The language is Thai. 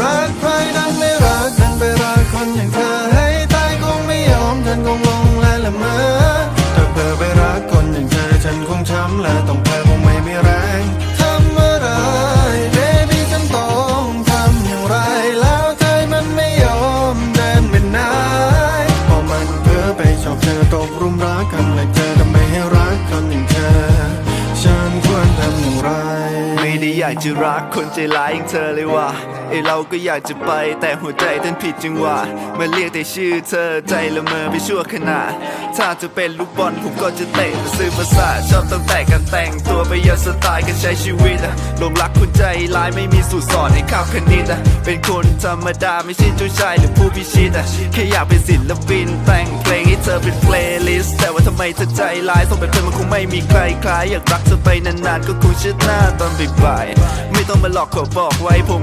รักใครดันไม่รักดันไปรักคนอย่างเธอให้ตายคงไม่ยอมฉันคงลงและละเมอถ้าเธอไปรักคนอย่างเธอฉันคงช้ำและต้องแพ้คงไม่มีแรงทำอะไร baby ฉันต้องทำอย่างไร แล้วใจมันไม่ยอมเดินไปไหนพอมันเพ้อไปชอบเธอตกหลุมรักกันและเธอทำไมให้รักคนอย่างเธอ ฉันควรทำอย่างไร อยากจะรักคนใจร้ายอย่างเธอเลยว่ะไอเราก็อยากจะไปแต่หัวใจเต้นผิดจังหวะมาเรียกแต่ชื่อเธอใจละเมอไปชั่วขณะถ้าจะเป็นลูกบอลผมก็จะเตะซื้อประสาชอบตั้งแต่การแต่งตัวไปยันสไตล์การใช้ชีวิตอะหลงรักคนใจร้ายไม่มีสูตรสอนให้ข้ามคณิตอะเป็นคนธรรมดาไม่ใช่เจ้าชายหรือผู้พิชิตอะแค่อยากเป็นศิลปินแต่งเพลง ไมเธอใจร้ายส่งแบบเธอมันคงไม่มีใครคล้ายอยากรักเธอไปนานๆก็คงชิดหน้าตอนบ่ายๆไม่ต้องมาหลอกขอบอกไว้ผม